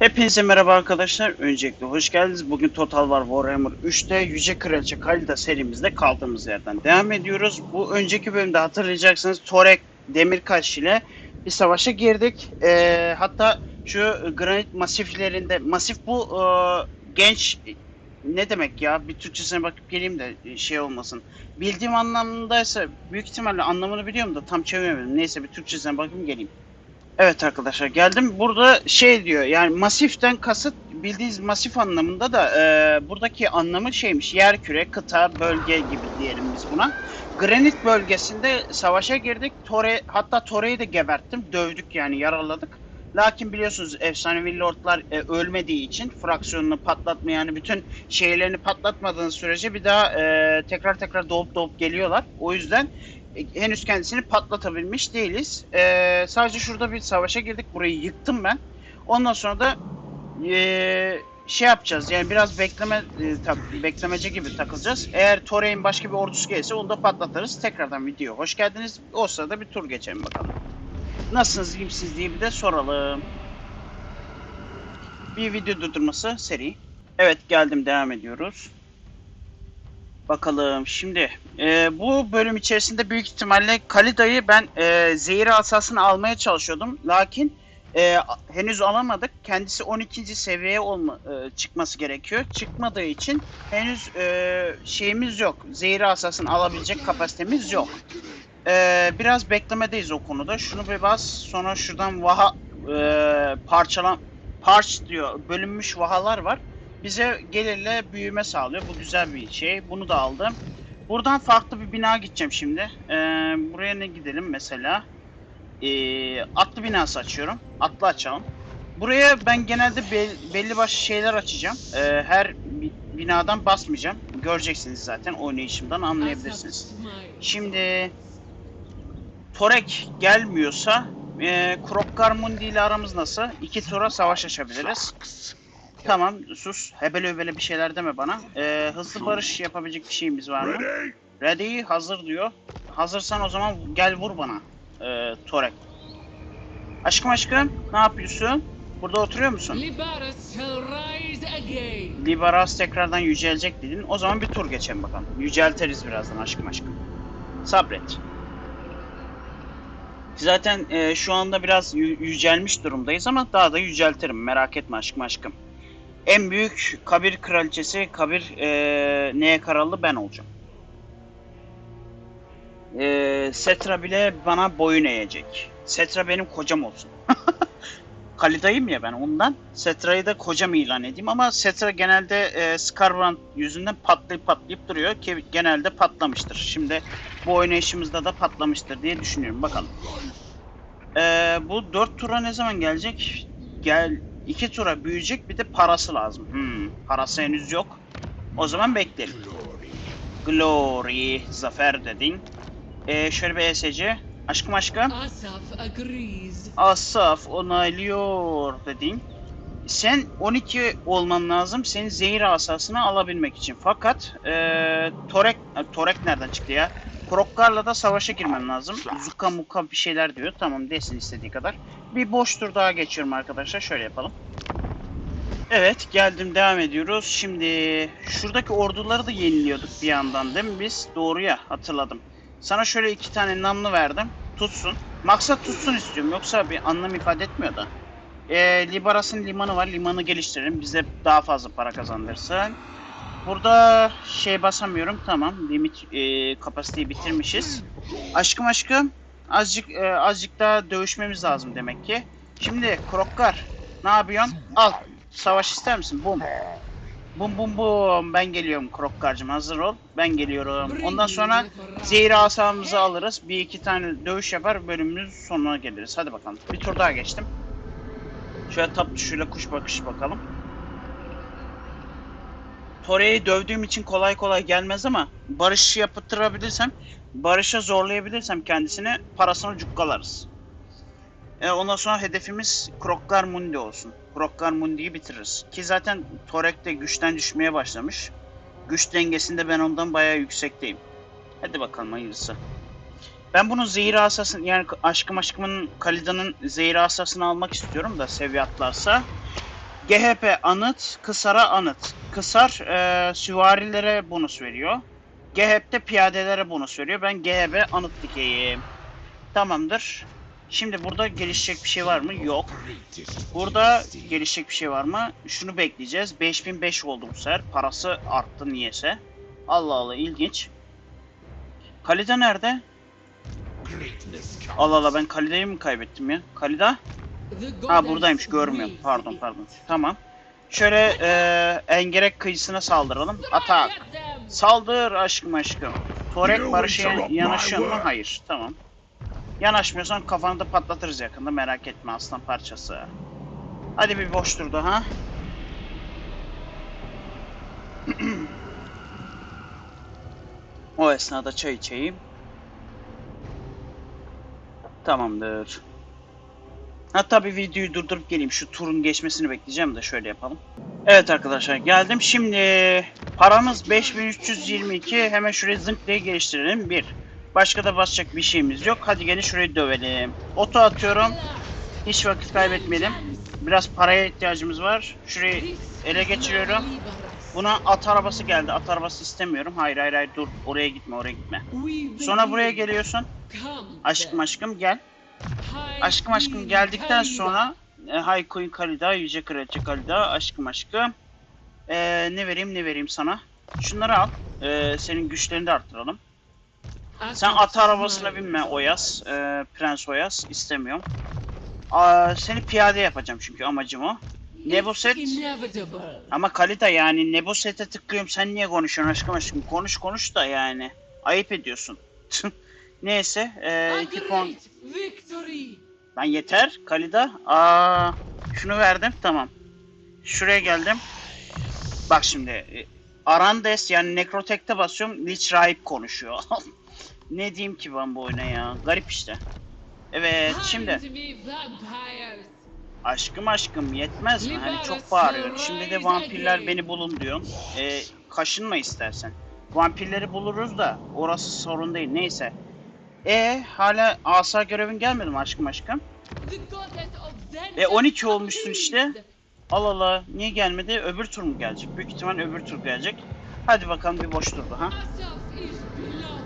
Hepinize merhaba arkadaşlar. Öncelikle hoş geldiniz. Bugün Total War Warhammer 3'te Yüce Kraliçe Kalida serimizde kaldığımız yerden devam ediyoruz. Bu önceki bölümde hatırlayacaksınız Torek Demirkaş ile bir savaşa girdik. Ee, hatta şu granit masiflerinde, masif bu e, genç ne demek ya? Bir Türkçesine bakıp geleyim de şey olmasın. Bildiğim anlamındaysa büyük ihtimalle anlamını biliyorum da tam çeviremedim. Neyse bir Türkçesine bakayım geleyim. Evet arkadaşlar geldim. Burada şey diyor yani masiften kasıt bildiğiniz masif anlamında da e, buradaki anlamı şeymiş. Yer küre, kıta, bölge gibi diyelim biz buna. Granit bölgesinde savaşa girdik. Tore hatta Tore'yi de geberttim. Dövdük yani yaraladık. Lakin biliyorsunuz efsanevi lordlar e, ölmediği için fraksiyonunu patlatma yani bütün şeylerini patlatmadığınız sürece bir daha e, tekrar tekrar doğup doğup geliyorlar. O yüzden henüz kendisini patlatabilmiş değiliz. Ee, sadece şurada bir savaşa girdik. Burayı yıktım ben. Ondan sonra da ee, şey yapacağız. Yani biraz bekleme e, tak- beklemece gibi takılacağız. Eğer Torre'in başka bir ordusu gelirse onu da patlatırız. Tekrardan video hoş geldiniz. O sırada bir tur geçelim bakalım. Nasılsınız, iyi misiniz diye bir de soralım. Bir video durdurması seri. Evet geldim devam ediyoruz. Bakalım şimdi e, bu bölüm içerisinde büyük ihtimalle Kalida'yı ben e, zehir asasını almaya çalışıyordum. Lakin e, henüz alamadık. Kendisi 12. seviyeye olma, e, çıkması gerekiyor. Çıkmadığı için henüz e, şeyimiz yok. Zehir asasını alabilecek kapasitemiz yok. E, biraz beklemedeyiz o konuda. Şunu bir bas sonra şuradan vaha e, parçalan parç diyor bölünmüş vahalar var bize gelirle büyüme sağlıyor. Bu güzel bir şey. Bunu da aldım. Buradan farklı bir bina gideceğim şimdi. Ee, buraya ne gidelim mesela? Ee, atlı binası açıyorum. Atlı açalım. Buraya ben genelde bel- belli başlı şeyler açacağım. Ee, her bi- binadan basmayacağım. Göreceksiniz zaten oynayışımdan anlayabilirsiniz. Şimdi Torek gelmiyorsa e, Krokkar Mundi ile aramız nasıl? İki tura savaş açabiliriz. Tamam sus. Hebele hebele bir şeyler deme bana. Ee, hızlı barış yapabilecek bir şeyimiz var mı? Ready. Hazır diyor. Hazırsan o zaman gel vur bana. Ee, Torek. Aşkım aşkım ne yapıyorsun? Burada oturuyor musun? Libaras shall rise again. Libaras tekrardan yücelecek dedin. O zaman bir tur geçelim bakalım. Yücelteriz birazdan aşkım aşkım. Sabret. Zaten e, şu anda biraz yü- yücelmiş durumdayız ama daha da yüceltirim. Merak etme aşkım aşkım. En büyük Kabir kraliçesi Kabir e, neye karalı ben olacağım. E, Setra bile bana boyun eğecek. Setra benim kocam olsun. Kalidayım ya ben ondan. Setra'yı da kocam ilan edeyim ama Setra genelde e, Scarbrand yüzünden patlayıp patlayıp duruyor ki genelde patlamıştır. Şimdi bu oynayışımızda da patlamıştır diye düşünüyorum. Bakalım. E, bu 4 tura ne zaman gelecek? Gel 2 tura büyüyecek bir de parası lazım. Hmm, parası henüz yok. O zaman bekleyelim. Glory, zafer dedin. E, şöyle bir ESC. Aşkım aşkım. Asaf agrees. Asaf onaylıyor dedin. Sen 12 olman lazım senin zehir asasını alabilmek için. Fakat eee Torek, e, Torek nereden çıktı ya? Krokkar'la da savaşa girmen lazım. Zuka muka bir şeyler diyor. Tamam desin istediği kadar. Bir boş tur daha geçiyorum arkadaşlar. Şöyle yapalım. Evet geldim devam ediyoruz. Şimdi şuradaki orduları da yeniliyorduk bir yandan değil mi biz? Doğru ya hatırladım. Sana şöyle iki tane namlu verdim. Tutsun. Maksat tutsun istiyorum. Yoksa bir anlam ifade etmiyor da. Ee, Libaras'ın limanı var. Limanı geliştirelim. Bize daha fazla para kazandırsın. Burada şey basamıyorum. Tamam. Limit e, kapasiteyi bitirmişiz. Aşkım aşkım. Azıcık e, azıcık daha dövüşmemiz lazım demek ki. Şimdi Krokkar ne yapıyorsun? Al. Savaş ister misin? Bum. Bum bum bum. Ben geliyorum Krokkar'cığım. Hazır ol. Ben geliyorum. Ondan sonra Zehir asamızı alırız. Bir iki tane dövüş yapar. Bölümümüz sonuna geliriz. Hadi bakalım. Bir tur daha geçtim. Şöyle tap tuşuyla kuş bakış bakalım. Tore'yi dövdüğüm için kolay kolay gelmez ama barış yaptırabilirsem, barışa zorlayabilirsem kendisini parasını cukkalarız. E, ondan sonra hedefimiz Krokkar Mundi olsun. Krokkar Mundi'yi bitiririz. Ki zaten Torek de güçten düşmeye başlamış. Güç dengesinde ben ondan bayağı yüksekteyim. Hadi bakalım hayırlısı. Ben bunun zehir asasını yani aşkım aşkımın Kalida'nın zehir asasını almak istiyorum da seviye atlarsa. GHP anıt, Kısar'a anıt. Kısar e, süvarilere bonus veriyor. GHP de piyadelere bonus veriyor. Ben GHP anıt dikeyim. Tamamdır. Şimdi burada gelişecek bir şey var mı? Yok. Burada gelişecek bir şey var mı? Şunu bekleyeceğiz. 5005 oldu bu sefer. Parası arttı niyese. Allah Allah ilginç. Kalida nerede? Allah Allah ben Kalida'yı mı kaybettim ya? Kalida? Ha buradaymış görmüyorum. Pardon pardon. Tamam. Şöyle e, engerek kıyısına saldıralım. Atak. Saldır aşkım aşkım. Torek barışa yanaşıyor mu? Hayır. Tamam. Yanaşmıyorsan kafanı da patlatırız yakında merak etme aslan parçası. Hadi bir boş dur daha. o esnada çay içeyim. Tamamdır. Ha tabii videoyu durdurup geleyim. Şu turun geçmesini bekleyeceğim de şöyle yapalım. Evet arkadaşlar geldim. Şimdi paramız 5322. Hemen şurayı zınk diye geliştirelim. Bir. Başka da basacak bir şeyimiz yok. Hadi gelin şurayı dövelim. Oto atıyorum. Hiç vakit kaybetmeyelim. Biraz paraya ihtiyacımız var. Şurayı ele geçiriyorum. Buna at arabası geldi. At arabası istemiyorum. Hayır hayır hayır dur. Oraya gitme oraya gitme. Sonra buraya geliyorsun. Aşkım aşkım gel. Aşkım aşkım geldikten sonra e, Hay Queen Kalida, Yüce Kraliçe Kalida, aşkım aşkım. E, ne vereyim ne vereyim sana? Şunları al. E, senin güçlerini de arttıralım. Sen at arabasına binme Oyas. E, Prens Oyas. istemiyorum. Aa, seni piyade yapacağım çünkü amacım o. Neboset. Ama Kalida yani Neboset'e tıklıyorum sen niye konuşuyorsun aşkım aşkım? Konuş konuş da yani. Ayıp ediyorsun. Neyse. E, iki puan. Lan yeter Kalida. Aa, şunu verdim tamam. Şuraya geldim. Bak şimdi. e, Arandes yani Necrotek'te basıyorum. Lich Rahip konuşuyor. ne diyeyim ki ben bu oyuna ya. Garip işte. Evet şimdi. Aşkım aşkım yetmez mi? Hani çok bağırıyor. Şimdi de vampirler beni bulun diyorsun. E, kaşınma istersen. Vampirleri buluruz da orası sorun değil. Neyse. E hala asa görevin gelmedi mi aşkım aşkım? E 12 olmuşsun işte. Allah Allah niye gelmedi? Öbür tur mu gelecek? Büyük ihtimal öbür tur gelecek. Hadi bakalım bir boş durdu ha.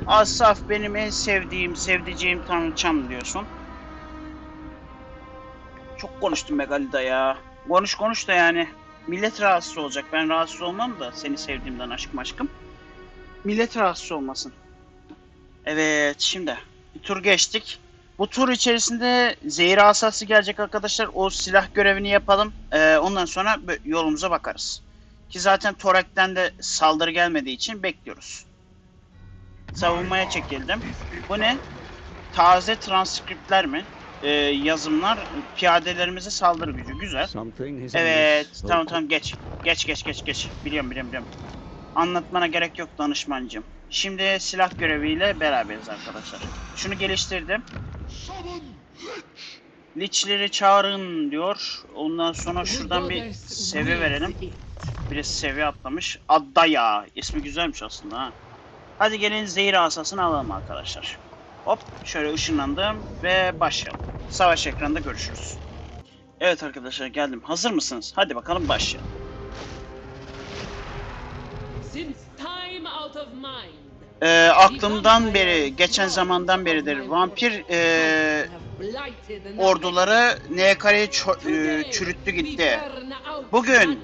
Asaf benim en sevdiğim, sevdiceğim tanrıçam diyorsun. Çok konuştum be Galida ya. Konuş konuş da yani. Millet rahatsız olacak. Ben rahatsız olmam da seni sevdiğimden aşkım aşkım. Millet rahatsız olmasın. Evet şimdi bir tur geçtik. Bu tur içerisinde zehir asası gelecek arkadaşlar. O silah görevini yapalım. Ee, ondan sonra yolumuza bakarız. Ki zaten Torek'ten de saldırı gelmediği için bekliyoruz. Savunmaya çekildim. Bu ne? Taze transkriptler mi? Ee, yazımlar piyadelerimize saldırı gücü. Güzel. Evet, tamam tamam geç. Geç geç geç geç. Biliyorum biliyorum biliyorum. Anlatmana gerek yok danışmancım. Şimdi silah göreviyle beraberiz arkadaşlar. Şunu geliştirdim. Lichleri çağırın diyor. Ondan sonra şuradan bir seviye verelim. Birisi seviye atlamış. Addaya. İsmi güzelmiş aslında ha. Hadi gelin zehir asasını alalım arkadaşlar. Hop şöyle ışınlandım ve başlayalım. Savaş ekranında görüşürüz. Evet arkadaşlar geldim. Hazır mısınız? Hadi bakalım başlayalım. Since time out of mind. Ee, aklımdan beri, geçen zamandan beridir vampir ee, orduları Nekare'yi ee, çürüttü gitti. Bugün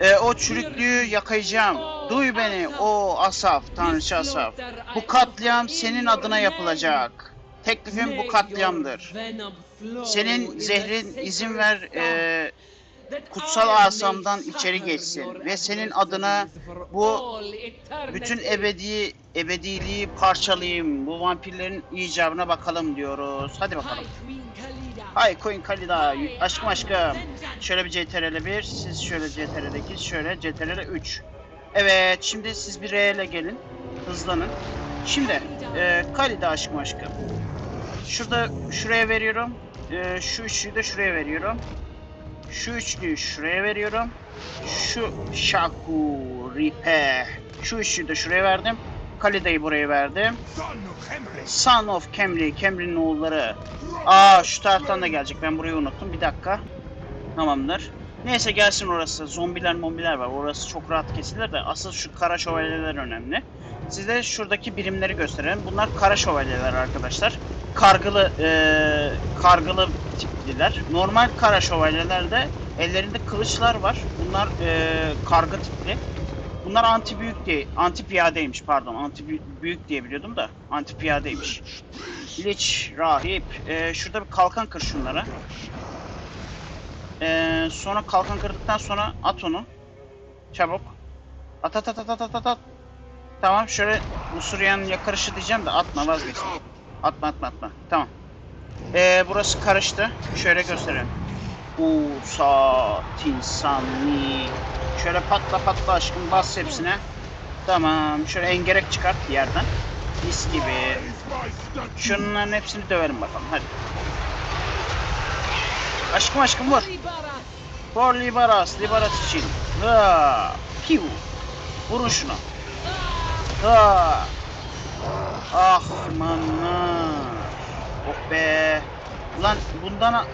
Ee, o çürüklüğü yakayacağım. Duy beni o Asaf, Tanrıça Asaf. Bu katliam senin adına yapılacak. Teklifim bu katliamdır. Senin zehrin izin ver ee, kutsal asamdan içeri geçsin ve senin adına bu bütün ebedi ebediliği parçalayayım. Bu vampirlerin icabına bakalım diyoruz. Hadi bakalım. Hay Queen Kalida, aşkım aşkım. Şöyle bir CTRL 1, siz şöyle CTRL 2, şöyle CTRL 3. Evet, şimdi siz bir R ile gelin. Hızlanın. Şimdi, e, Kalida aşkım aşkım. Şurada, şuraya veriyorum. E, şu üçlüyü de şuraya veriyorum. Şu üçlüyü şuraya veriyorum. Şu Shaku, Ripe. Şu üçlüyü de şuraya verdim. Kalida'yı buraya verdim. Son of Camry, Camry'nin oğulları. Aa şu taraftan da gelecek. Ben burayı unuttum. Bir dakika. Tamamdır. Neyse gelsin orası. Zombiler mombiler var. Orası çok rahat kesilir de asıl şu kara şövalyeler önemli. Size şuradaki birimleri gösterelim. Bunlar kara şövalyeler arkadaşlar. Kargılı eee, kargılı tipliler. Normal kara şövalyelerde ellerinde kılıçlar var. Bunlar eee, kargı tipli. Bunlar anti büyük diye anti piyadeymiş pardon. Anti büyük- diye biliyordum da anti piyadeymiş. Lich, rahip. Eee, şurada bir kalkan kır şunlara. Ee, sonra kalkan kırdıktan sonra at onu. Çabuk. At at at at at at. Tamam şöyle Usuryan'ın yakarışı diyeceğim de atma vazgeç. Atma atma atma. Tamam. Ee, burası karıştı. Şöyle göstereyim. Usa tinsani. Şöyle patla patla aşkım bas hepsine. Tamam. Şöyle engerek çıkart yerden. Mis gibi. Şunların hepsini dövelim bakalım hadi. Aşkım aşkım vur. For Liberas, Liberas için. Ha, piu. Vurun şuna. Ha. Ah manlar. Oh be. Ulan bundan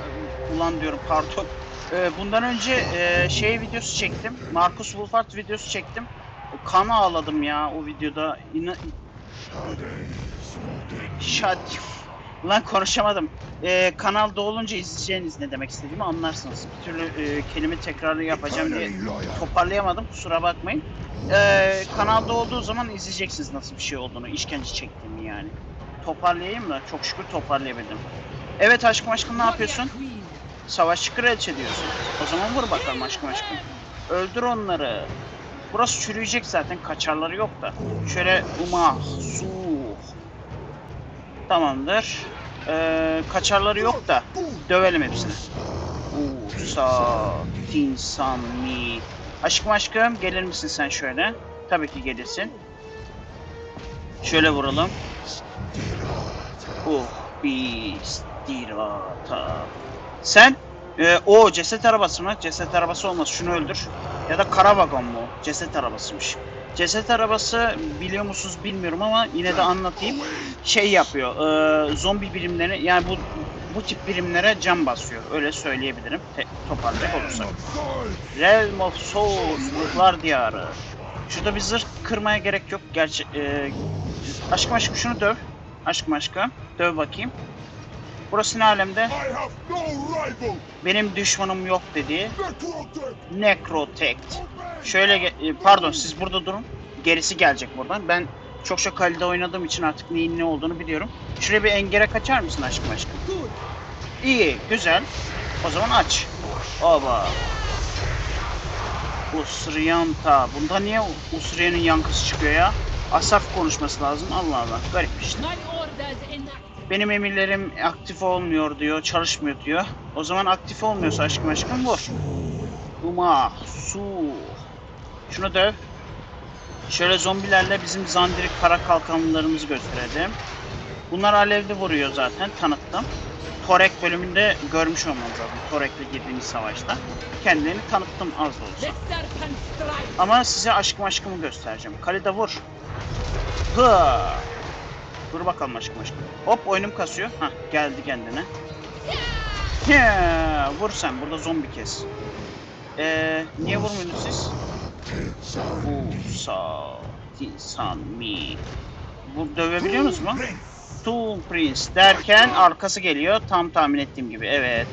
ulan diyorum pardon. Ee, bundan önce e, şey videosu çektim. Marcus Wolfart videosu çektim. Kan ağladım ya o videoda. İna... Şad. Ulan konuşamadım. Ee, kanalda olunca izleyeceğiniz ne demek istediğimi anlarsınız. Bir türlü e, kelime tekrarı yapacağım diye toparlayamadım kusura bakmayın. Ee, kanalda olduğu zaman izleyeceksiniz nasıl bir şey olduğunu, işkence çektiğimi yani. Toparlayayım da çok şükür toparlayabildim. Evet aşkım aşkım ne yapıyorsun? Savaşçı kraliçe diyorsun. O zaman vur bakalım aşkım aşkım. Öldür onları. Burası çürüyecek zaten kaçarları yok da. Şöyle umah, su. Tamamdır. Ee, kaçarları yok da dövelim hepsini. Usa, tinsan mi. Aşkım aşkım gelir misin sen şöyle? Tabii ki gelirsin. Şöyle vuralım. Uh, bis, dirata. Sen e, o ceset arabası mı? Ceset arabası olmaz. Şunu öldür. Ya da kara vagon mu? Ceset arabasıymış. Ceset arabası biliyor musunuz bilmiyorum ama yine de anlatayım. Şey yapıyor. e, zombi birimleri yani bu bu tip birimlere can basıyor. Öyle söyleyebilirim. Toparlayacak olursak. Realm of Souls, Ruhlar Diyarı. Şurada bir zırh kırmaya gerek yok. Gerçi e, aşkım aşkım şunu döv. Aşkım aşkım. Döv bakayım. Burası ne alemde? Benim düşmanım yok dedi. Necrotect. Şöyle e, pardon siz burada durun. Gerisi gelecek buradan. Ben çok çok kalide oynadığım için artık neyin ne olduğunu biliyorum. Şuraya bir engere kaçar mısın aşkım aşkım? İyi, güzel. O zaman aç. Oba. Usriyanta. Bunda niye Usriyan'ın yankısı çıkıyor ya? Asaf konuşması lazım. Allah Allah. Garip işte. Benim emirlerim aktif olmuyor diyor, çalışmıyor diyor. O zaman aktif olmuyorsa aşkım aşkım vur. Uma, su. Şunu döv. Şöyle zombilerle bizim zandirik kara kalkanlarımızı gösterelim. Bunlar alevli vuruyor zaten, tanıttım. Torek bölümünde görmüş olmanız lazım. Torek'le girdiğimiz savaşta. Kendilerini tanıttım az da olsa. Ama size aşkım aşkımı göstereceğim. Kalede vur. Hı. Dur bakalım aşkım aşkım. Hop oyunum kasıyor. Hah geldi kendine. Ya, vur sen burada zombi kes. Ee, niye vurmuyorsunuz siz? Usa insan mi? Bu dövebiliyor musunuz mu? Tool Prince derken arkası geliyor. Tam tahmin ettiğim gibi. Evet.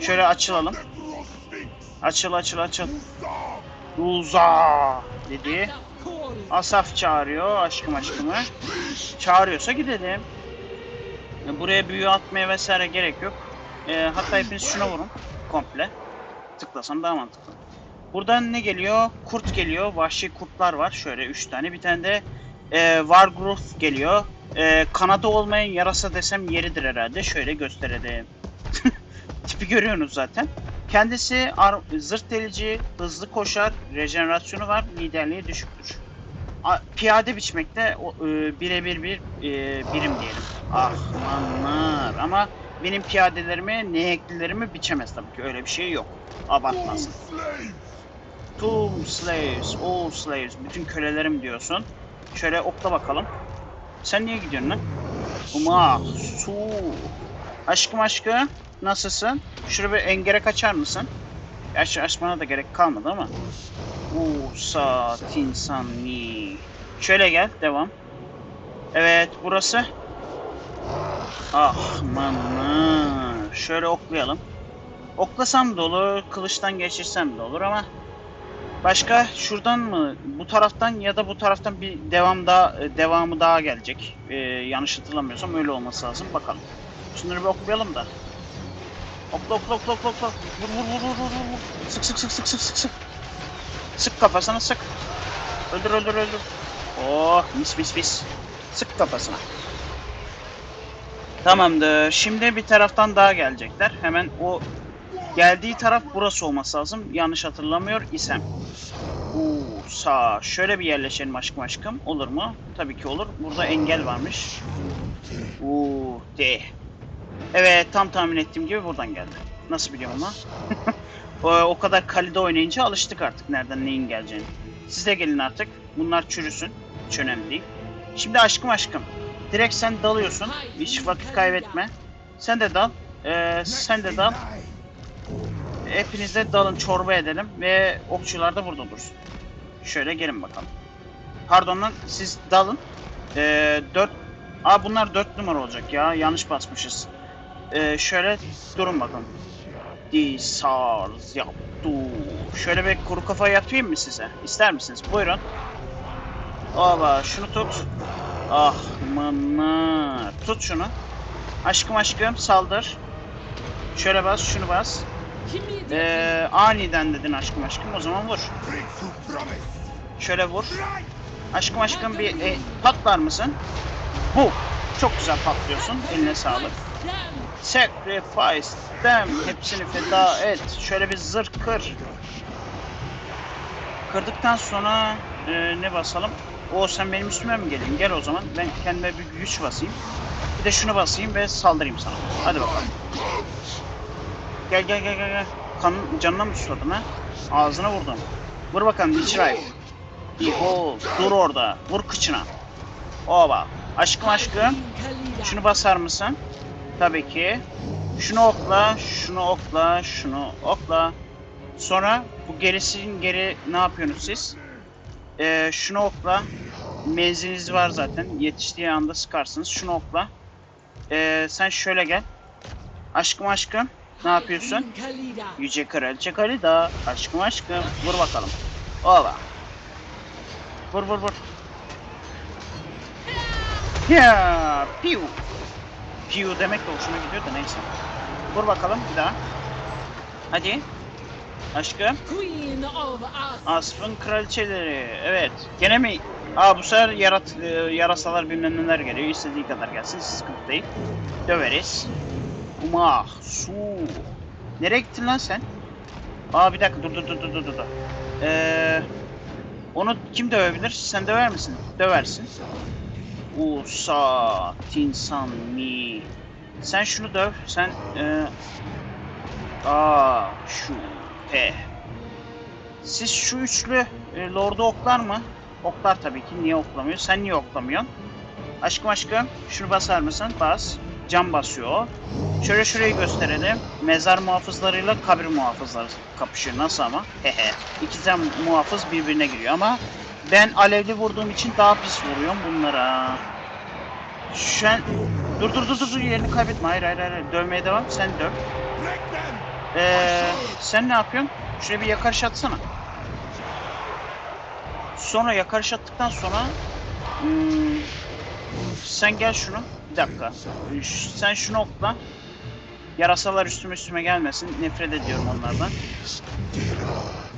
Şöyle açılalım. Açıl açıl açıl. Uza dedi. Asaf çağırıyor aşkım aşkımı. Çağırıyorsa gidelim. E, Buraya büyü atmaya vesaire gerek yok. E, hatta hepiniz şuna vurun. Komple. Tıklasam daha mantıklı. Buradan ne geliyor? Kurt geliyor. Vahşi kurtlar var. Şöyle 3 tane. Bir tane de e, Wargroth geliyor. E, kanadı olmayan yarasa desem yeridir herhalde. Şöyle gösterelim. Tipi görüyorsunuz zaten. Kendisi zırt delici, hızlı koşar, rejenerasyonu var, liderliği düşüktür. Piyade biçmekte e, birebir bir e, birim diyelim. Ahmanlar ama benim piyadelerimi, neheklilerimi biçemez tabii ki öyle bir şey yok. Abartmasın. Tüm slaves, all slaves, bütün kölelerim diyorsun. Şöyle okla bakalım. Sen niye gidiyorsun lan? Uma, su. Aşkım aşkım, nasılsın? Şuraya bir engere kaçar mısın? Gerçi açmana da gerek kalmadı ama. Usa tinsani. Şöyle gel, devam. Evet, burası. Ah manı. Şöyle oklayalım. Oklasam da olur, kılıçtan geçirsem de olur ama başka şuradan mı, bu taraftan ya da bu taraftan bir devam daha devamı daha gelecek. Ee, yanlış hatırlamıyorsam öyle olması lazım. Bakalım. Şunları bir oklayalım da. Okla okla okla okla okla. Vur vur vur vur vur vur. Sık sık sık sık sık sık sık. Sık kafasına sık. Öldür öldür öldür. Oh mis mis mis. Sık kafasına. Tamamdır. Şimdi bir taraftan daha gelecekler. Hemen o geldiği taraf burası olması lazım. Yanlış hatırlamıyor isem. Uuu sağ. Şöyle bir yerleşelim aşkım aşkım. Olur mu? Tabii ki olur. Burada engel varmış. Uuu de. Evet tam tahmin ettiğim gibi buradan geldi. Nasıl biliyorum o, o kadar kalide oynayınca alıştık artık nereden neyin geleceğini. Siz de gelin artık. Bunlar çürüsün. Hiç önemli değil. Şimdi aşkım aşkım. Direkt sen dalıyorsun. Hiç vakit kaybetme. Sen de dal. Ee, sen de dal. Hepiniz de dalın çorba edelim ve okçular da burada dursun. Şöyle gelin bakalım. Pardon lan siz dalın. Ee, 4 Aa bunlar 4 numara olacak ya. Yanlış basmışız. Ee, şöyle durun bakalım. Disars yaptı. Şöyle bir kuru kafa yatayım mı size? İster misiniz? Buyurun. Aba şunu tut. Ah manlar. Tut şunu. Aşkım aşkım saldır. Şöyle bas şunu bas. Ee, aniden dedin aşkım aşkım o zaman vur. Şöyle vur. Aşkım aşkım bir e, patlar mısın? Bu. Çok güzel patlıyorsun. Eline sağlık. Sacrifice them. Hepsini feda et. Şöyle bir zırh kır. Kırdıktan sonra e, ne basalım? O sen benim üstüme mi gelin? Gel o zaman. Ben kendime bir güç basayım. Bir de şunu basayım ve saldırayım sana. Hadi bakalım. Gel gel gel gel gel. Kan canına mı susadın ha? Ağzına vurdum. Vur bakalım Witch Behold. Dur orada. Vur kıçına. Oba. Aşkım aşkım. Şunu basar mısın? Tabii ki. Şunu okla, şunu okla, şunu okla. Sonra bu gerisinin geri ne yapıyorsunuz siz? Ee, şunu okla. Menziliniz var zaten. Yetiştiği anda sıkarsınız. Şunu okla. Ee, sen şöyle gel. Aşkım aşkım. Ne yapıyorsun? Yüce Kraliçe Kalida. Aşkım aşkım. Vur bakalım. Ola. Vur vur vur. Ya, piu. Piu demek de hoşuma gidiyor da neyse. Vur bakalım bir daha. Hadi. Aşkım. Queen of us. Asfın kraliçeleri. Evet. Gene mi? Aa bu sefer yarat, e, yarasalar bilmem neler geliyor. İstediği kadar gelsin. Sıkıntı değil. Döveriz. Umah. Su. Nereye gittin lan sen? Aa bir dakika dur dur dur dur dur dur. Ee, onu kim dövebilir? Sen döver misin? Döversin. Usa tinsan mi. Sen şunu döv. Sen e, aa şu pe. Siz şu üçlü e, Lord'u oklar mı? Oklar tabii ki. Niye oklamıyor? Sen niye oklamıyorsun? Aşkım aşkım şunu basar mısın? Bas. Cam basıyor o. Şöyle şurayı gösterelim. Mezar muhafızlarıyla kabir muhafızları kapışıyor. Nasıl ama? Hehe. İki tane muhafız birbirine giriyor ama ben alevli vurduğum için daha pis vuruyorum bunlara. Şu an... Dur dur dur dur yerini kaybetme. Hayır hayır hayır. Dövmeye devam. Sen döv. Ee, sen ne yapıyorsun? Şuraya bir yakarış atsana. Sonra yakarış attıktan sonra hmm, sen gel şunu. Bir dakika. Sen şunu okla. Yarasalar üstüme üstüme gelmesin. Nefret ediyorum onlardan.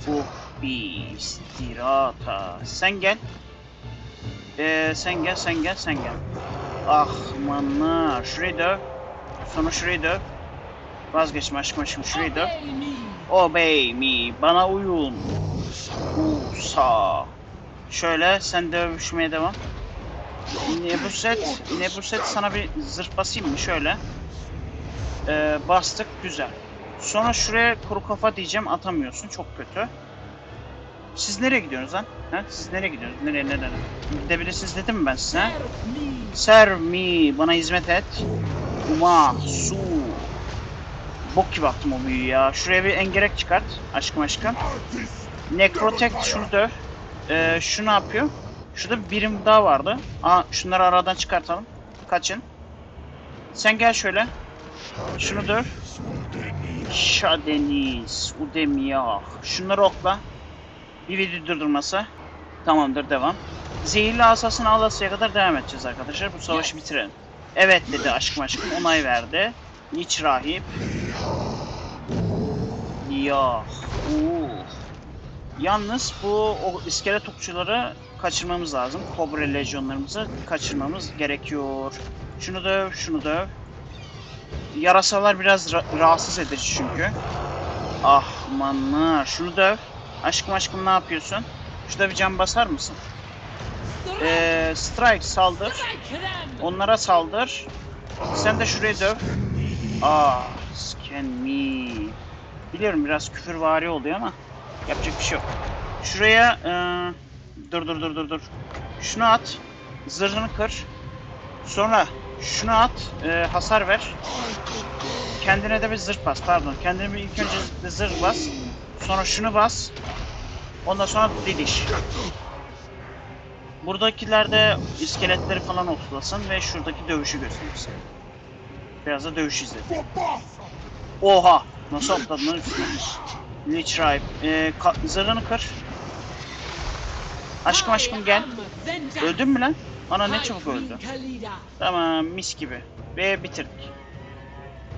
Uh bir istirata. Sen gel. Ee, sen gel, sen gel, sen gel. Ah manna. Şurayı döv. Sonra şurayı döv. Vazgeçme aşkım aşkım şurayı döv. Obey me. Bana uyun. Usa. Şöyle sen dövüşmeye devam. Nebuset, Nebuset sana bir zırh basayım mı? Şöyle. Ee, bastık. Güzel. Sonra şuraya kuru kafa diyeceğim. Atamıyorsun. Çok kötü. Siz nereye gidiyorsunuz lan? Ha? Siz nereye gidiyorsunuz? Nereye nereye? Gidebilirsiniz dedim mi ben size? ha? Serve. Bana hizmet et. Uma. Su. Bok gibi attım o büyüyü ya. Şuraya bir engerek çıkart. Aşkım aşkım. Necrotect şunu döv. Ee, şu ne yapıyor? Şurada bir birim daha vardı. Aa şunları aradan çıkartalım. Kaçın. Sen gel şöyle. Şunu döv. Şadeniz. Udemiyah. Şunları okla. Bir video durdurması. Tamamdır devam. Zehirli asasını alasıya kadar devam edeceğiz arkadaşlar. Bu savaşı bitirelim. Evet dedi aşkım aşkım. Onay verdi. Niç rahip. Ya. Uh. Yalnız bu o iskelet okçuları kaçırmamız lazım. Kobra lejyonlarımızı kaçırmamız gerekiyor. Şunu döv, şunu döv. Yarasalar biraz ra- rahatsız edici çünkü. Ahmanlar. Şunu döv. Aşkım aşkım ne yapıyorsun? Şurada bir can basar mısın? Ee, strike saldır. Onlara saldır. Sen de şurayı döv. Aa, scan me. Biliyorum biraz küfürvari oluyor ama yapacak bir şey yok. Şuraya eee, dur dur dur dur dur. Şunu at. Zırhını kır. Sonra şunu at. eee, hasar ver. Kendine de bir zırh bas. Pardon. Kendine bir ilk önce zırh bas. Sonra şunu bas. Ondan sonra didiş. Buradakilerde iskeletleri falan otlasın ve şuradaki dövüşü göstersin. Biraz da dövüş izle. Oha! Nasıl atladın lan üstüne? Lich Ripe. Ee, zırhını kır. Aşkım aşkım gel. Öldün mü lan? Ana ne çabuk öldü. Tamam mis gibi. Ve bitirdik.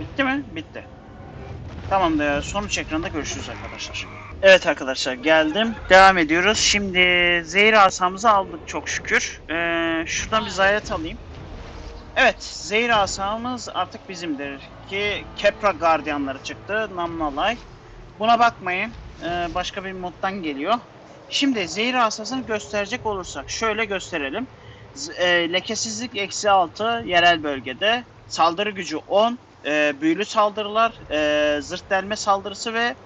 Bitti mi? Bitti. Tamam da sonuç ekranda görüşürüz arkadaşlar. Evet arkadaşlar geldim. Devam ediyoruz. Şimdi zehir asamızı aldık çok şükür. Ee, şuradan bir zayiat alayım. Evet zehir asamız artık bizimdir. Ki Kepra gardiyanları çıktı. Namnalay. Buna bakmayın. Ee, başka bir moddan geliyor. Şimdi zehir asasını gösterecek olursak şöyle gösterelim. Z- e, lekesizlik eksi 6 yerel bölgede. Saldırı gücü 10. E, büyülü saldırılar, e, zırh delme saldırısı ve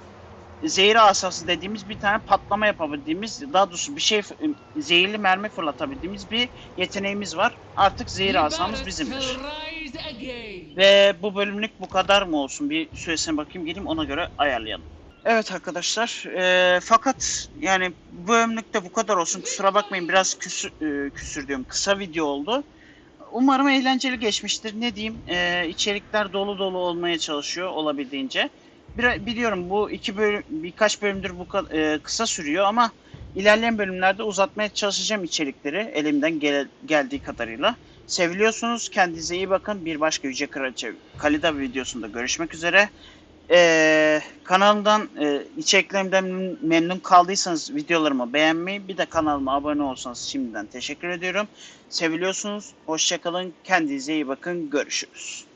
zehir asası dediğimiz bir tane patlama yapabildiğimiz, daha doğrusu bir şey zehirli mermi fırlatabildiğimiz bir yeteneğimiz var. Artık zehir asamız bizimdir. Ve bu bölümlük bu kadar mı olsun? Bir süresine bakayım geleyim ona göre ayarlayalım. Evet arkadaşlar eee, fakat yani bu bölümlükte bu kadar olsun kusura bakmayın biraz küsür, eee, küsür diyorum kısa video oldu. Umarım eğlenceli geçmiştir ne diyeyim eee, içerikler dolu dolu olmaya çalışıyor olabildiğince. Bir, biliyorum bu iki bölüm birkaç bölümdür bu eee, kısa sürüyor ama ilerleyen bölümlerde uzatmaya çalışacağım içerikleri elimden gel- geldiği kadarıyla. Seviliyorsunuz. Kendinize iyi bakın. Bir başka Yüce Kraliçe Kalida videosunda görüşmek üzere. Ee, kanalımdan e, içeriklerimden memnun kaldıysanız videolarımı beğenmeyi bir de kanalıma abone olsanız şimdiden teşekkür ediyorum. Seviliyorsunuz. Hoşçakalın. Kendinize iyi bakın. Görüşürüz.